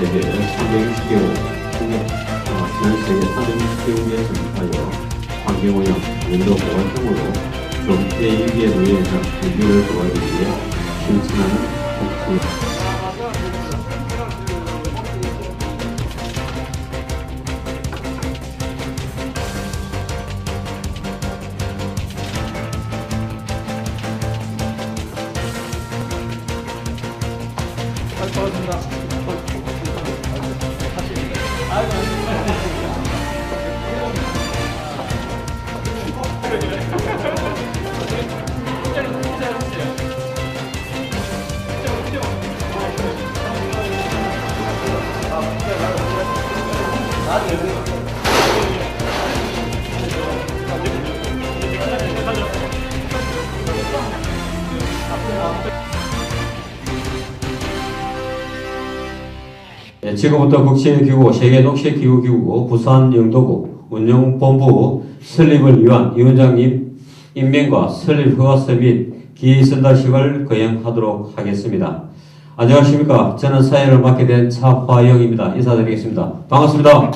세계 360개국, 어, 전 세계 360개국에 전파하여 환경오염, 인도보건 등으로 좀대 위기에 있는 인류를 도와주기 위해 실천하는 지금부터 국제기구 세계녹색기구기구 부산 영도국 운영본부 설립을 위한 위원장님 임명과 설립 허가서 및 기선다식을 거행하도록 하겠습니다. 안녕하십니까. 저는 사회를 맡게 된 차화영입니다. 인사드리겠습니다. 반갑습니다.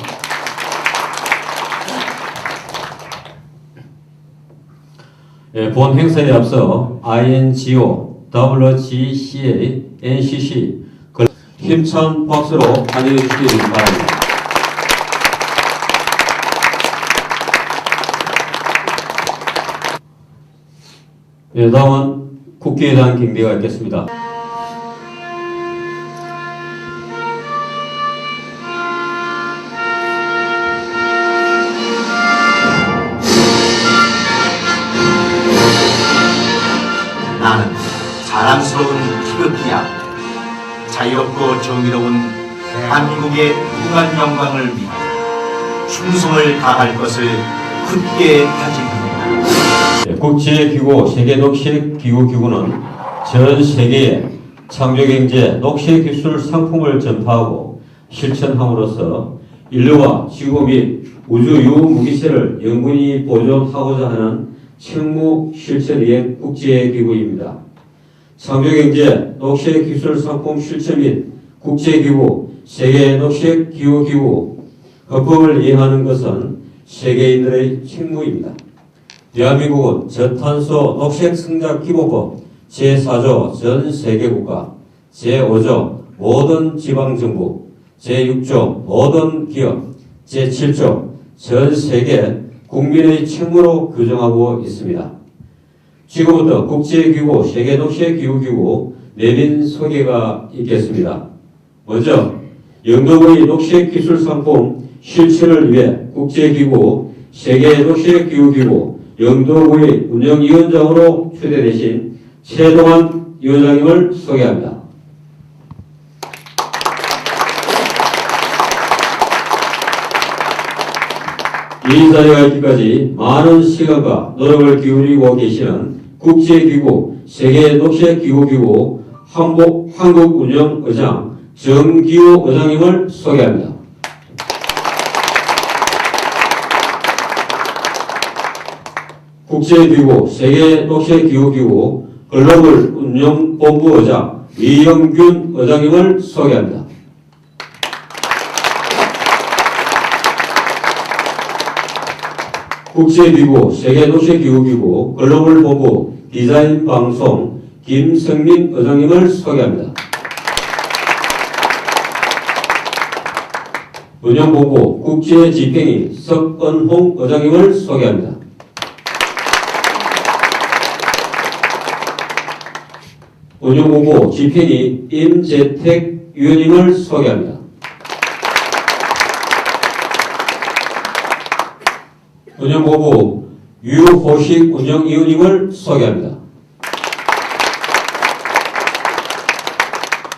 예, 본 행사에 앞서 INGO, WGCA, NCC, 힘찬 박수로 환영해 주시기 바랍니다. 예, 다음은 국기에 대한 경례가 있겠습니다. 한국의 무한 영광을 위해 충성을 다할 것을 굳게 다짐합니다. 예, 국제기구 세계녹색기구기구는 전 세계에 창조경제 녹색기술 상품을 전파하고 실천함으로써 인류와 지구 및 우주 유무기체를 영원히 보존하고자 하는 책무 실천 이행 국제기구입니다. 창조경제 녹색기술 상품 실천 및 국제기구 세계 녹색기구기구 헌법을 이행하는 것은 세계인들의 책무입니다. 대한민국은 저탄소 녹색 성장 기본법 제4조 전 세계 국가 제5조 모든 지방 정부 제6조 모든 기업 제7조 전 세계 국민의 책무로 규정하고 있습니다. 지금부터 국제기구 세계 녹색기구기구 내민 소개가 있겠습니다. 먼저 영도의 녹색 기술 상품 실천을 위해 국제기구 세계 녹색기구기구 영도구의 운영위원장으로 초대되신 최동환 위원장님을 소개합니다. 이 자리가 있기까지 많은 시간과 노력을 기울이고 계시는 국제기구 세계 녹색기구기구 한국, 한국운영의장 정기호 의장님을 소개합니다. 국제기구 세계녹색기구기구 글로벌 운영본부 의장 이영균 의장님을 소개합니다. 국제기구 세계녹색기구기구 글로벌 본부 디자인 방송 김성민 의장님을 소개합니다. 운영본부 국제 집행위 석은홍 의장님을 소개합니다. 운영본부 집행위 임재택 위원님을 소개합니다. 운영본부 유호식 운영위원님을 소개합니다.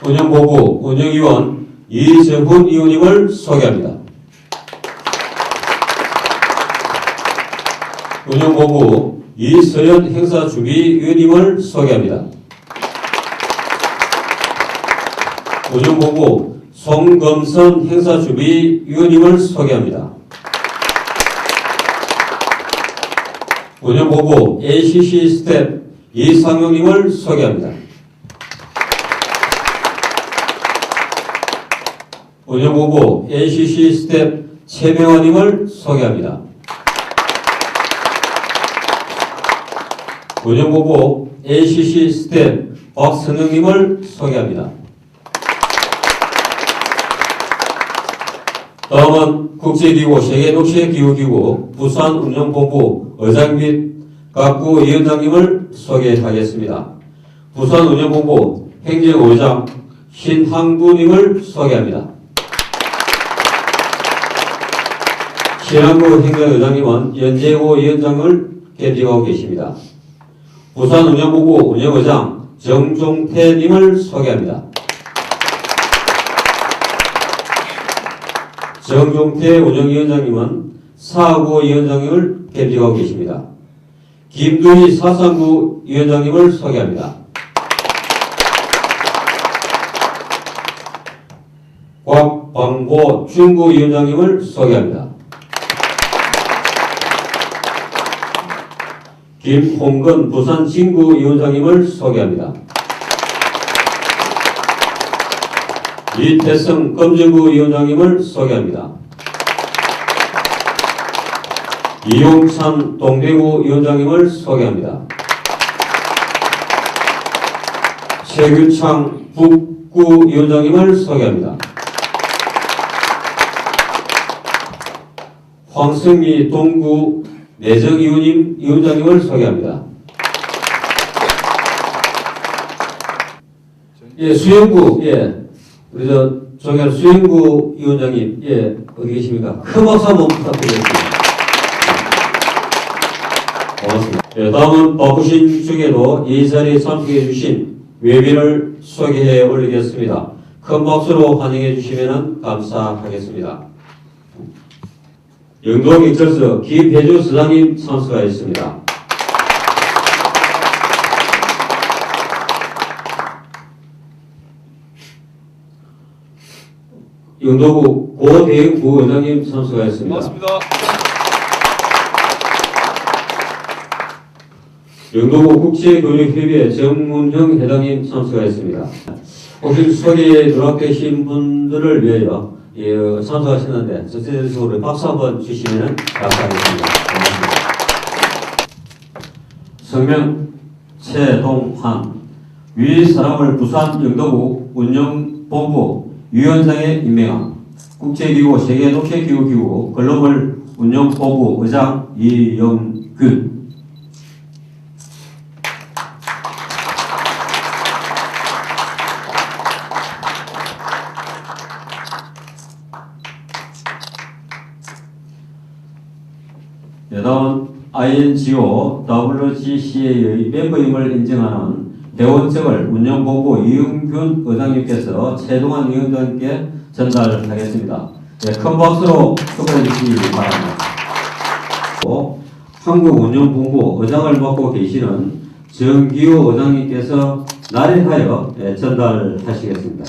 운영본부 운영위원 이정훈 위원님을 소개합니다. 운영본부 이서연 행사준비위원님을 소개합니다. 운영본부 송검선 행사준비위원님을 소개합니다. 운영본부 ACC 스텝 이상용님을 소개합니다. 운영본부 NCC 스텝 최명원님을 소개합니다. 운영본부 NCC 스텝 박선영님을 소개합니다. 다음은 국제기구 세계독재기구기구 부산운영본부 의장 및 각구 위원장님을 소개하겠습니다. 부산운영본부 행정의장 신항구님을 소개합니다. 신항구 행정의장님은 연재호 위원장을 겸직하고 계십니다. 부산 운영본부 운영의장 정종태님을 소개합니다. 정종태 운영위원장님은 사구위원장님을 겸직하고 계십니다. 김두희 사상구 위원장님을 소개합니다. 곽방보 중구 위원장님을 소개합니다. 김홍근 부산 진구위원장님을 소개합니다. 이태성 검정구 위원장님을 소개합니다. 이용찬 동대구 위원장님을 소개합니다. 최규창 북구 위원장님을 소개합니다. 황승미 동구 내정 위원님 위원장님을 소개합니다. 예, 수영구, 예, 우리 저, 종현 수영구 위원장님, 예, 어디 계십니까? 큰 박수 한번 부탁드리겠습니다. 고맙습니다. 예, 다음은 바쁘신 중에도 이 자리에 참석해 주신 외빈을 소개해 올리겠습니다. 큰 박수로 환영해 주시면 감사하겠습니다. 영동경찰서 김혜주 서장님 참석하였습니다. 영도구 고대구 의장님 참석하였습니다. 고맙습니다. 영도구 국제교육협의회 정문형 회장님 참석하였습니다. 혹시 소개에 누락되신 분들을 위하여 예, 참석하시는데 전체적으로 박수 한번 주시면 감사하겠습니다. 고맙습니다. 성명 최동환 위 사람을 부산 영도구 운영본부 위원장에 임명함 국제기구 세계독재기구기구 글로벌 운영본부 의장 이영균 네, 다음 INGO WGCA의 멤버임을 인증하는 대원증을 운영본부 이영균 의장님께서 최동환 위원장님께 전달하겠습니다. 네, 큰 박수로 축하해 주시기 바랍니다. 또 한국운영본부 의장을 맡고 계시는 정기호 의장님께서 날인하여 예, 전달하시겠습니다.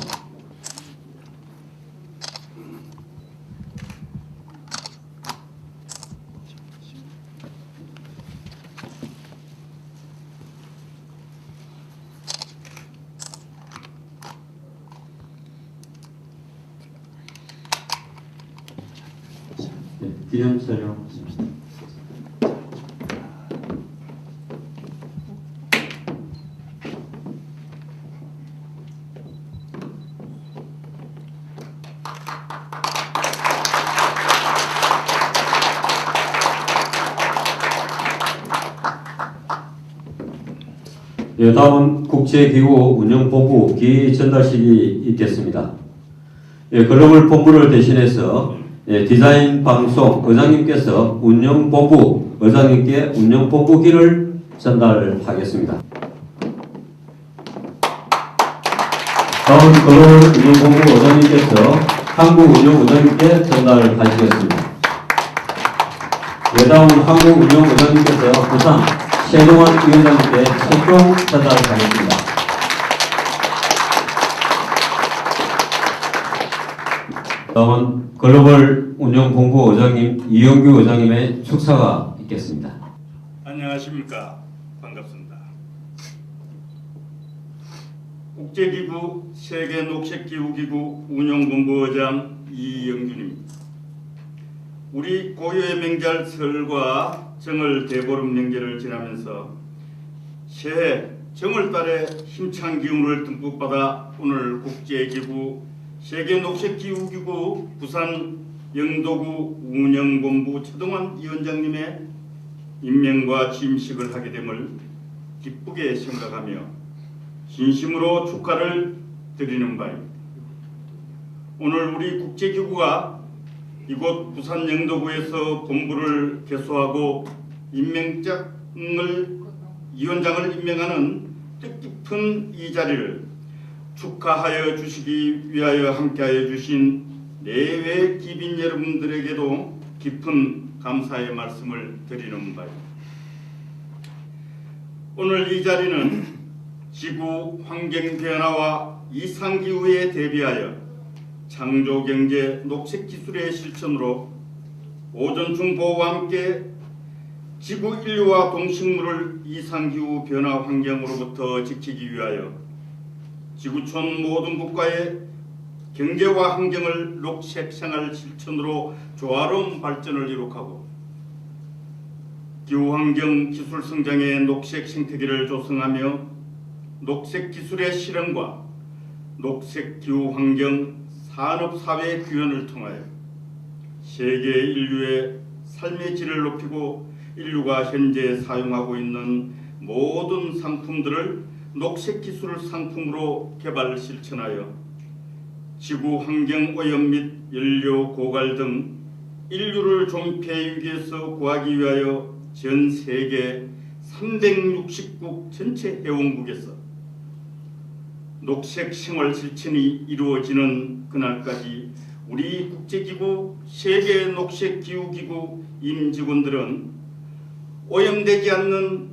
네, 기념 촬영. 예, 다음은 국제기구 운영본부 기획 전달식이 있겠습니다. 예, 글로벌 본부를 대신해서 예, 디자인 방송 의장님께서 운영본부 의장님께 운영본부기를 전달하겠습니다. 다음 글로벌 운영본부 의장님께서 한국운영의장님께 전달하시겠습니다. 예, 다음은 한국운영의장님께서 부산 최동환 위원장님께 최종 전달하겠습니다. 다음은 글로벌 운영본부 의장님 이영규 의장님의 축사가 있겠습니다. 안녕하십니까. 반갑습니다. 국제기구 세계녹색기후기구 운영본부 의장 이영준입니다. 우리 고유의 명절 설과 정월 대보름 명절을 지나면서 새해 정월달에 힘찬 기운을 듬뿍 받아 오늘 국제기구 세계녹색기후기구 부산 영도구 운영본부 최동환 위원장님의 임명과 취임식을 하게 됨을 기쁘게 생각하며 진심으로 축하를 드리는 바입니다. 오늘 우리 국제기구가 이곳 부산 영도구에서 본부를 개소하고 임명장을 위원장을 임명하는 뜻깊은 이 자리를 축하하여 주시기 위하여 함께하여 주신 내외 기빈 여러분들에게도 깊은 감사의 말씀을 드리는 바입니다. 오늘 이 자리는 지구 환경 변화와 이상 기후에 대비하여 창조 경제 녹색 기술의 실천으로 오존층 보호와 함께 지구 인류와 동식물을 이상 기후 변화 환경으로부터 지키기 위하여 지구촌 모든 국가의 경제와 환경을 녹색 생활 실천으로 조화로운 발전을 이룩하고 기후환경 기술 성장의 녹색 생태계를 조성하며 녹색 기술의 실현과 녹색 기후환경 산업사회 규현을 통하여 세계 인류의 삶의 질을 높이고 인류가 현재 사용하고 있는 모든 상품들을 녹색 기술 상품으로 개발 실천하여 지구 환경 오염 및 연료 고갈 등 인류를 종폐 위기에서 구하기 위하여 전 세계 360국 전체 회원국에서 녹색 생활 실천이 이루어지는 그날까지 우리 국제기구 세계 녹색 기후기구 임직원들은 오염되지 않는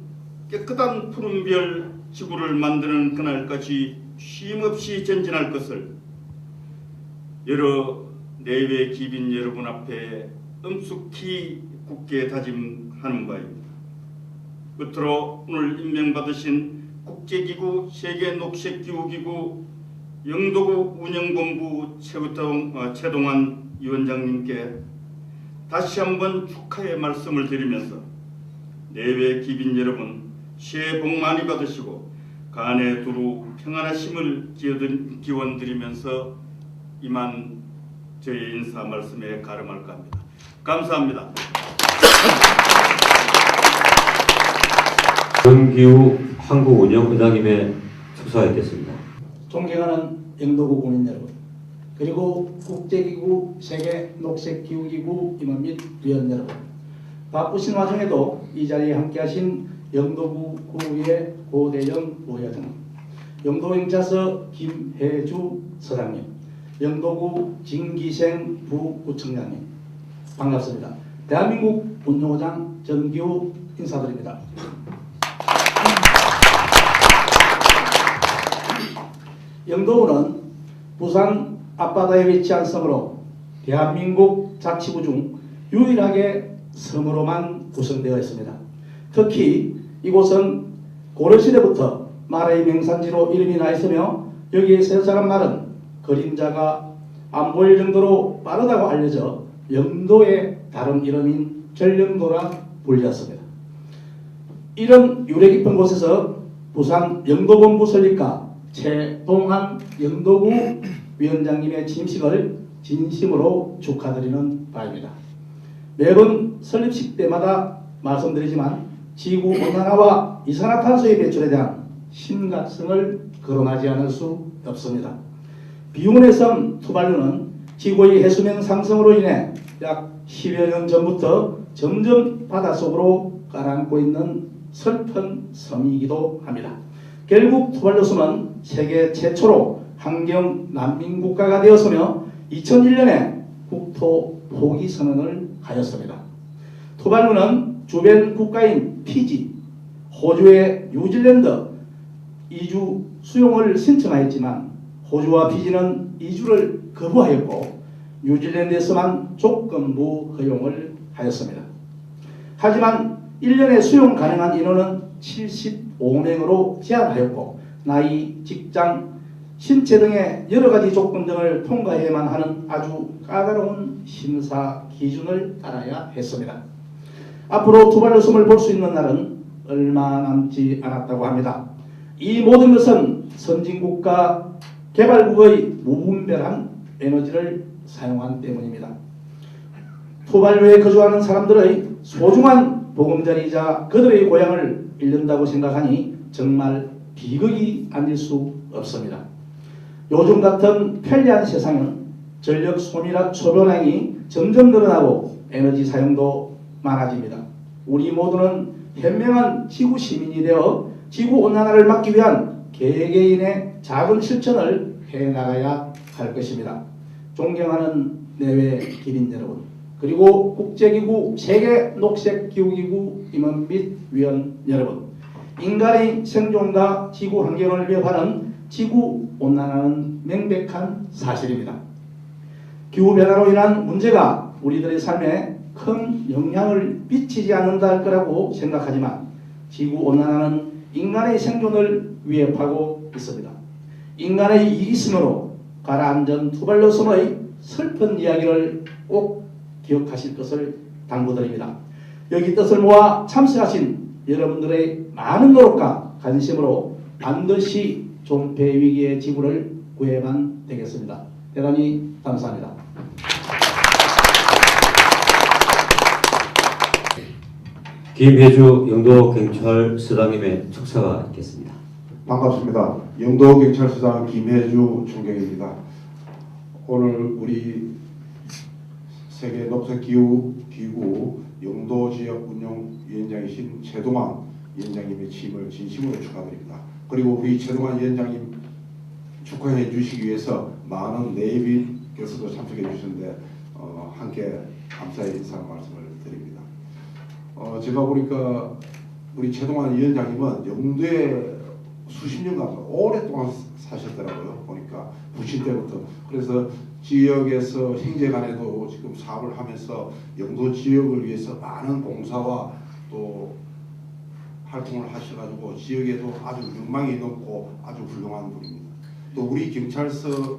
깨끗한 푸른별 지구를 만드는 그날까지 쉼없이 전진할 것을 여러 내외 기빈 여러분 앞에 엄숙히 굳게 다짐하는 바입니다. 끝으로 오늘 임명받으신 국제기구 세계녹색기후기구 영도구 운영본부 어, 최동환 위원장님께 다시 한번 축하의 말씀을 드리면서 내외 기빈 여러분 새해 복 많이 받으시고 간에 두루 평안하심을 기원드리- 기원드리면서 이만 저희 인사 말씀에 가름할까 합니다. 감사합니다. 전기후 한국운영회장님의 축사에 겠습니다. 존경하는 영도구 국민 여러분, 그리고 국제기구 세계 녹색기후기구 임원 및 위원 여러분, 바쁘신 와중에도 이 자리에 함께하신 영도구 구의 고대영 부회장, 영도행자서 김혜주 서장님, 영도구 진기생 부구청장님, 반갑습니다. 대한민국 운동호장 전기후 인사드립니다. 영도구는 부산 앞바다에 위치한 섬으로 대한민국 자치구 중 유일하게 섬으로만 구성되어 있습니다. 특히 이곳은 고려시대부터 말의 명산지로 이름이 나 있으며 여기에 세자란 말은 그림자가 안 보일 정도로 빠르다고 알려져 영도의 다른 이름인 전령도라 불렸습니다. 이런 유래 깊은 곳에서 부산 영도본부 설립가 최동환 영도구 위원장님의 취임식을 진심으로 축하드리는 바입니다. 매번 설립식 때마다 말씀드리지만 지구 온난화와 이산화탄소의 배출에 대한 심각성을 거론하지 않을 수 없습니다. 비운의 섬 투발루는 지구의 해수면 상승으로 인해 약 10여 년 전부터 점점 바닷속으로 가라앉고 있는 슬픈 섬이기도 합니다. 결국 투발루 섬은 세계 최초로 환경 난민 국가가 되었으며 2001년에 국토 포기 선언을 하였습니다. 투발루는 주변 국가인 피지, 호주의 뉴질랜드 이주 수용을 신청하였지만 호주와 피지는 이주를 거부하였고 뉴질랜드에서만 조건부 허용을 하였습니다. 하지만 1년에 수용 가능한 인원은 75명으로 제한하였고 나이, 직장, 신체 등의 여러 가지 조건 등을 통과해야만 하는 아주 까다로운 심사 기준을 따라야 했습니다. 앞으로 투발로섬을 볼 수 있는 날은 얼마 남지 않았다고 합니다. 이 모든 것은 선진국과 개발국의 무분별한 에너지를 사용한 때문입니다. 투발루에 거주하는 사람들의 소중한 보금자리이자 그들의 고향을 잃는다고 생각하니 정말 비극이 아닐 수 없습니다. 요즘 같은 편리한 세상은 전력 소비라 소변량이 점점 늘어나고 에너지 사용도 많아집니다. 우리 모두는 현명한 지구 시민이 되어 지구 온난화를 막기 위한 개개인의 작은 실천을 해 나가야 할 것입니다. 존경하는 내외 기린 여러분, 그리고 국제기구 세계 녹색기후기구 임원 및 위원 여러분, 인간의 생존과 지구 환경을 위협하는 지구 온난화는 명백한 사실입니다. 기후 변화로 인한 문제가 우리들의 삶에 큰 영향을 미치지 않는다 할 거라고 생각하지만 지구 온난화는 인간의 생존을 위협하고 있습니다. 인간의 이기심으로 가라앉은 투발로섬의 슬픈 이야기를 꼭 기억하실 것을 당부드립니다. 여기 뜻을 모아 참석하신 여러분들의 많은 노력과 관심으로 반드시 존폐 위기의 지구를 구해만 되겠습니다. 대단히 감사합니다. 김혜주 영도경찰 서장님의 축사가 있겠습니다. 반갑습니다. 영도경찰 서장 김혜주 총경입니다. 오늘 우리 세계 녹색 기후 기구 영도 지역 운영 위원장이신 최동환 위원장님의 취임을 진심으로 축하드립니다. 그리고 우리 최동환 위원장님 축하해 주시기 위해서 많은 내빈께서도 참석해 주셨는데 어, 함께 감사의 인사 말씀을 드립니다. 어, 제가 보니까 우리 최동환 위원장님은 영도에 수십 년간 오랫동안 사셨더라고요. 보니까 부친 때부터. 그래서 지역에서 형제간에도 지금 사업을 하면서 영도 지역을 위해서 많은 봉사와 또 활동을 하셔가지고 지역에도 아주 명망이 높고 아주 훌륭한 분입니다. 또 우리 경찰서에서도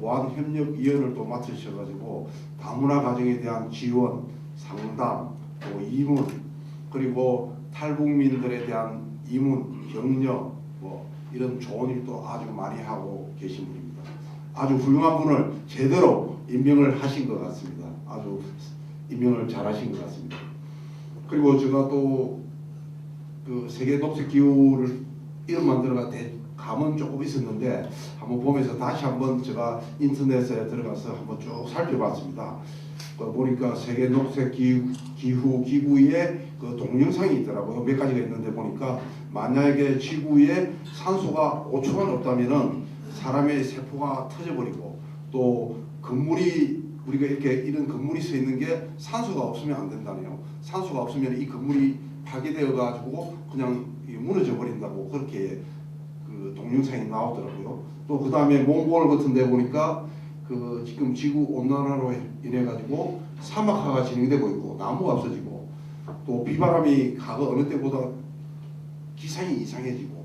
보안협력위원을 또 맡으셔가지고 다문화 가정에 대한 지원, 상담, 또 이문 그리고 탈북민들에 대한 이문, 격려 뭐 이런 좋은 일도 아주 많이 하고 계신 분입니다. 아주 훌륭한 분을 제대로 임명을 하신 것 같습니다. 아주 임명을 잘하신 것 같습니다. 그리고 제가 또 그 세계 녹색 기후를 이름만 들어가 대 감은 조금 있었는데 한번 보면서 다시 한번 제가 인터넷에 들어가서 한번 쭉 살펴봤습니다. 그 보니까 세계 녹색 기후, 기후 기구의 그 동영상이 있더라고요. 몇 가지가 있는데 보니까 만약에 지구에 산소가 5초간 없다면은 사람의 세포가 터져버리고 또 건물이 우리가 이렇게 이런 건물이 서 있는 게 산소가 없으면 안 된다네요. 산소가 없으면 이 건물이 파괴되어 가지고 그냥 이 무너져 버린다고 그렇게 그 동영상이 나오더라고요. 또 그 다음에 몽골 같은 데 보니까 그 지금 지구 온난화로 인해 가지고 사막화가 진행되고 있고 나무가 없어지고 또 비바람이 과거 어느 때보다 기상이 이상해지고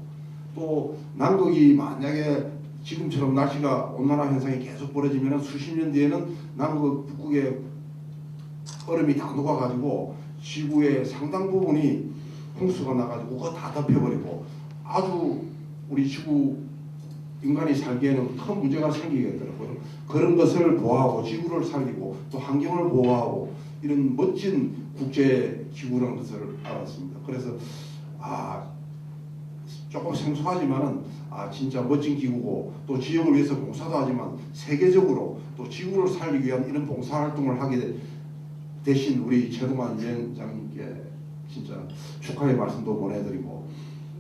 또 남극이 만약에 지금처럼 날씨가 온난화 현상이 계속 벌어지면 수십 년 뒤에는 남극 북극의 얼음이 다 녹아가지고 지구의 상당 부분이 홍수가 나가지고 그거 다 덮여버리고 아주 우리 지구 인간이 살기에는 큰 문제가 생기겠더라고요. 그런 것을 보호하고 지구를 살리고 또 환경을 보호하고 이런 멋진 국제 기구라는 것을 알았습니다. 그래서 아 조금 생소하지만은 아 진짜 멋진 기구고 또 지역을 위해서 봉사도 하지만 세계적으로 또 지구를 살리기 위한 이런 봉사 활동을 하게 되신 우리 최동환 위원장님께 진짜 축하의 말씀도 보내드리고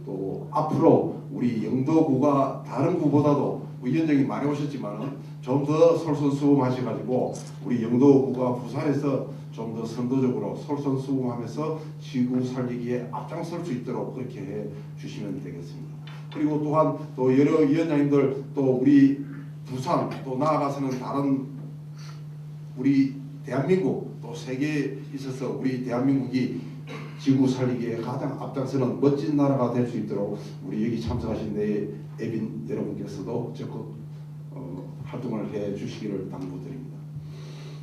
또 앞으로 우리 영도구가 다른 구보다도 위원장이 많이 오셨지만은 좀 더 솔선수범하셔가지고 우리 영도구가 부산에서 좀 더 선도적으로 솔선수범하면서 지구 살리기에 앞장설 수 있도록 그렇게 해 주시면 되겠습니다. 그리고 또한 또 여러 위원장님들 또 우리 부산 또 나아가서는 다른 우리 대한민국 또 세계에 있어서 우리 대한민국이 지구 살리기에 가장 앞장서는 멋진 나라가 될 수 있도록 우리 여기 참석하신 내 애빈 여러분께서도 적극 어, 활동을 해 주시기를 당부드립니다.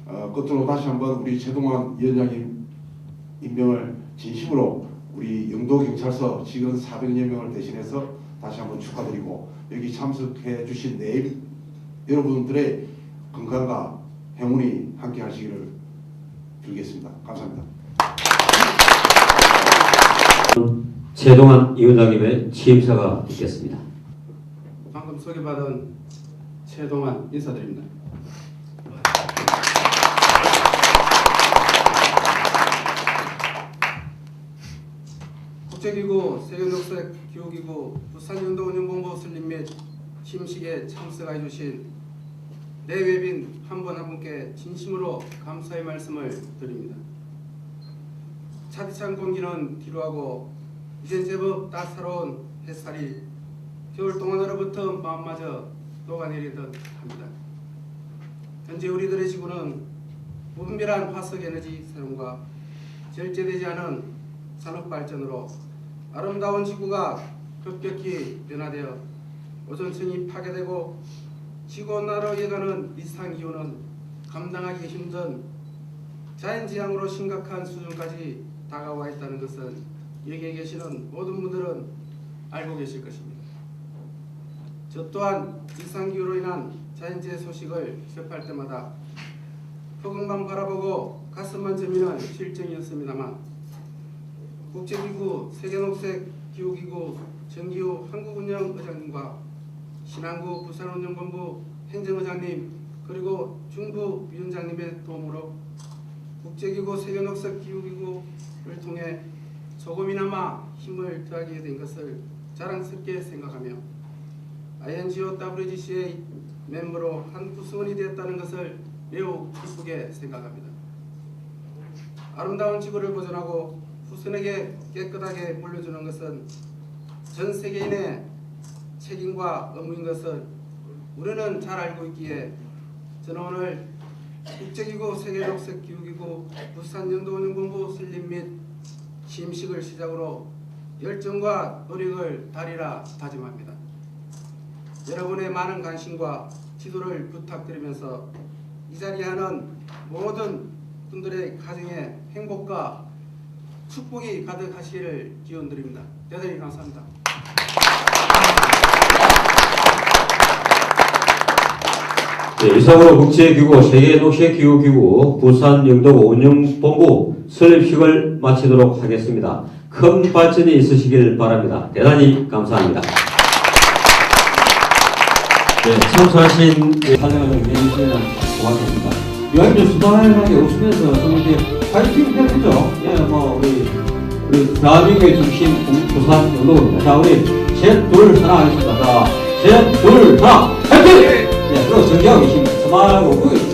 어, 끝으로 다시 한번 우리 최동환 위원장님 임명을 진심으로 우리 영도경찰서 직원 400여 명을 대신해서 다시 한번 축하드리고 여기 참석해 주신 내 여러분들의 건강과 행운이 함께 하시기를 빌겠습니다. 감사합니다. 최동환 위원장님의 취임사가 있겠습니다. 방금 소개받은 최동환 인사드립니다. 국제기구 세계녹색 기후기구 부산운동운영본부 설립 및 심식에 참석해 주신 내 외빈 한분한 분께 진심으로 감사의 말씀을 드립니다. 차디찬 공기는 뒤로하고 이젠 제법 따사로운 햇살이 겨울 동안으로부터 마음마저 녹아내리듯 합니다. 현재 우리들의 지구는 무분별한 화석 에너지 사용과 절제되지 않은 산업 발전으로 아름다운 지구가 급격히 변화되어 오존층이 파괴되고 지구 온난화로 이어가는 이상 기후는 감당하기 힘든 자연재앙으로 심각한 수준까지 다가와 있다는 것은 여기에 계시는 모든 분들은 알고 계실 것입니다. 저 또한 이상기후로 인한 자연재해 소식을 접할 때마다 폭음만 바라보고 가슴만 저미는 실정이었습니다만 국제기구 세계녹색 기후기구 정기후 한국운영의장님과 신안구 부산운영본부 행정의장님 그리고 중부 위원장님의 도움으로 국제기구 세계녹색 기후기구를 통해 조금이나마 힘을 더하게 된 것을 자랑스럽게 생각하며 INGO WGC의 멤버로 한 구성원이 되었다는 것을 매우 기쁘게 생각합니다. 아름다운 지구를 보존하고 후손에게 깨끗하게 물려주는 것은 전 세계인의 책임과 의무인 것을 우리는 잘 알고 있기에 저는 오늘 국제기구 세계녹색 기후기구 부산연도운영본부 설립 및 취임식을 시작으로 열정과 노력을 다리라 다짐합니다. 여러분의 많은 관심과 지도를 부탁드리면서 이 자리에 하는 모든 분들의 가정에 행복과 축복이 가득하시기를 기원드립니다. 대단히 감사합니다. 네, 이상으로 국제기구 세계녹색기후기구 부산영도구 운영본부 설립식을 마치도록 하겠습니다. 큰 발전이 있으시길 바랍니다. 대단히 감사합니다. 네, 참석하신 사장을 해주시면 고맙습니다. 여행도 수다하게 웃으면서 좀 이제 파이팅 해보죠. 예, 뭐, 우리, 우리 대한민국의 중심 부산 영도입니다. 자, 우리 셋, 둘, 하나 하겠습니다. 자, 셋, 둘, 하나, 파이팅! 예, 그리고 정리하고 계십니다. 스마일하고,